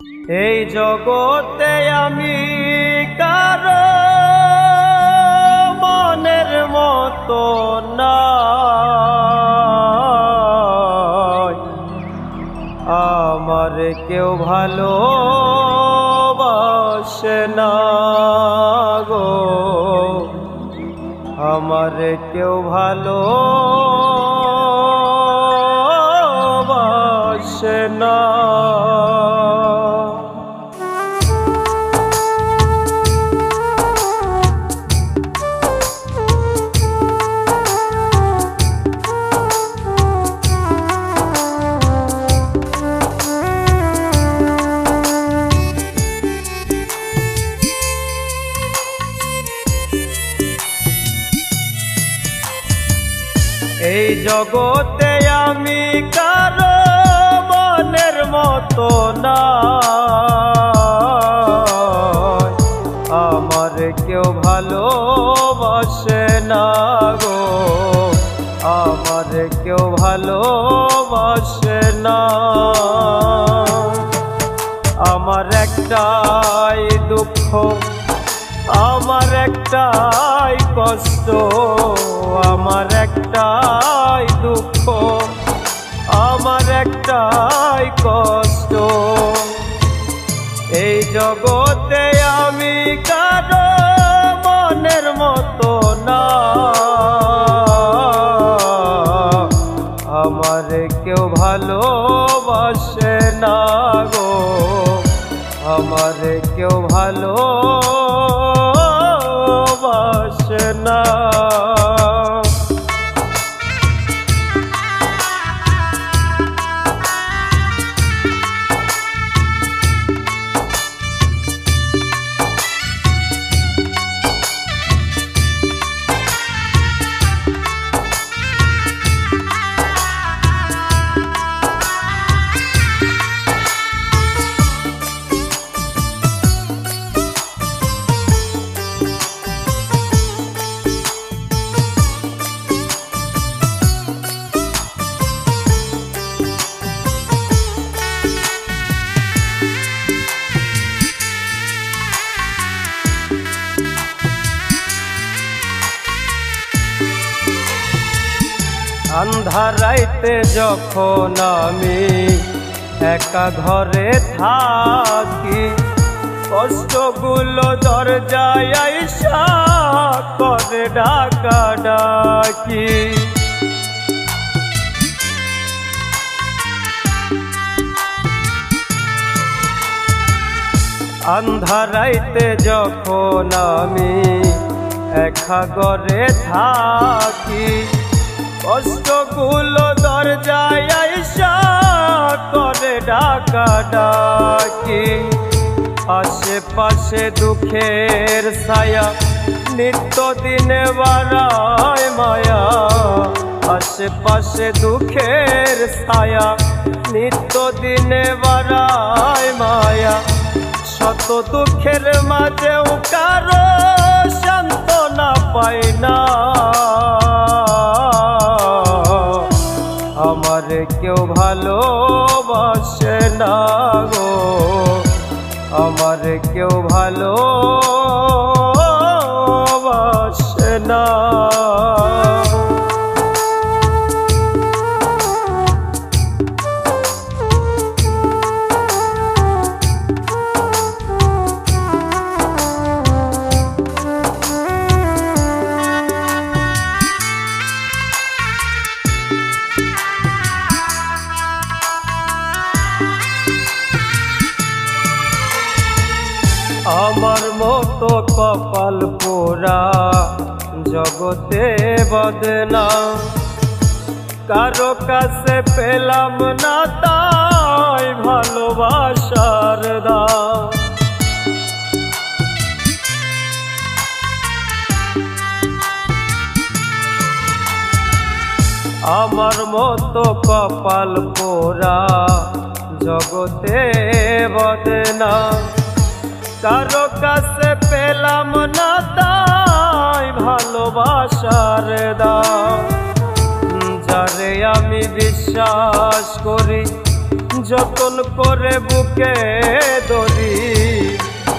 এই জগতে আমি কারও মনের মতো না আমার কেউ ভালো বাসে না গো। আমার কেউ ভালো বাসে না। জগতে আমি কারও মনের মতো না আমার কেউ ভালোবাসে না গো। আমার কেউ ভালোবাসে না। আমার একটাই দুঃখ, আমার একটাই কষ্ট কেউ ভালোবাসে না। আন্ধারাইতে যখন আমি একা ঘরে থাকি, কষ্টগুলো দরজায় আইসা করে ডাকা। ডাকি আন্ধারাইতে যখন আমি একা ঘরে থাকি কষ্টগুলো দরজায় আইসা করে ডাকা ডাকি আশেপাশে দুঃখের ছায়া নিত্য দিনে বাড়ায় মায়া। আশেপাশে দুঃখের ছায়া নিত্য দিনে বাড়ায় মায়া। শত দুঃখের মাঝেও কারও সান্ত্বনা পাই না। না গো আমার কেউ ভালো না। আমার মতো কপাল পোড়া জগতে বদনা কারও কাছে পেলাম না তাই ভালোবাসার দাম। আমার মতো কপাল পোড়া জগতে বদনা কারও কাছে পেলাম না তাই ভালোবাসার দাম যারে আমি বিশ্বাস করি, যতন করে বুকে ধরি।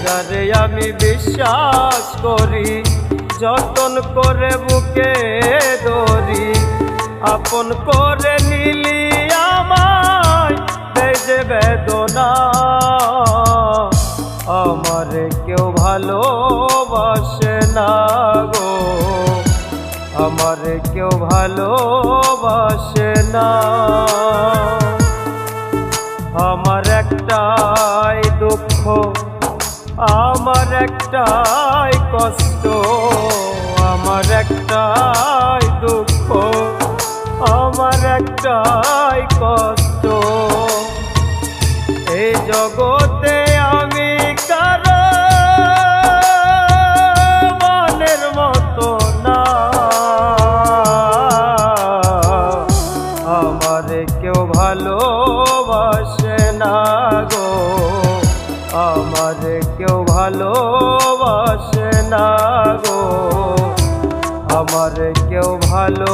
যারে আমি বিশ্বাস করি, যতন করে বুকে ধরি। আপন করে নিলি কেউ ভালোবাসে না। আমার একটাই দুঃখ, আমার একটাই কষ্ট, আমার একটাই দুঃখ, আমার একটাই কষ্ট। এই জগতে আমারে কেউ ভালোবাসে না গো। আমার কেউ ভালো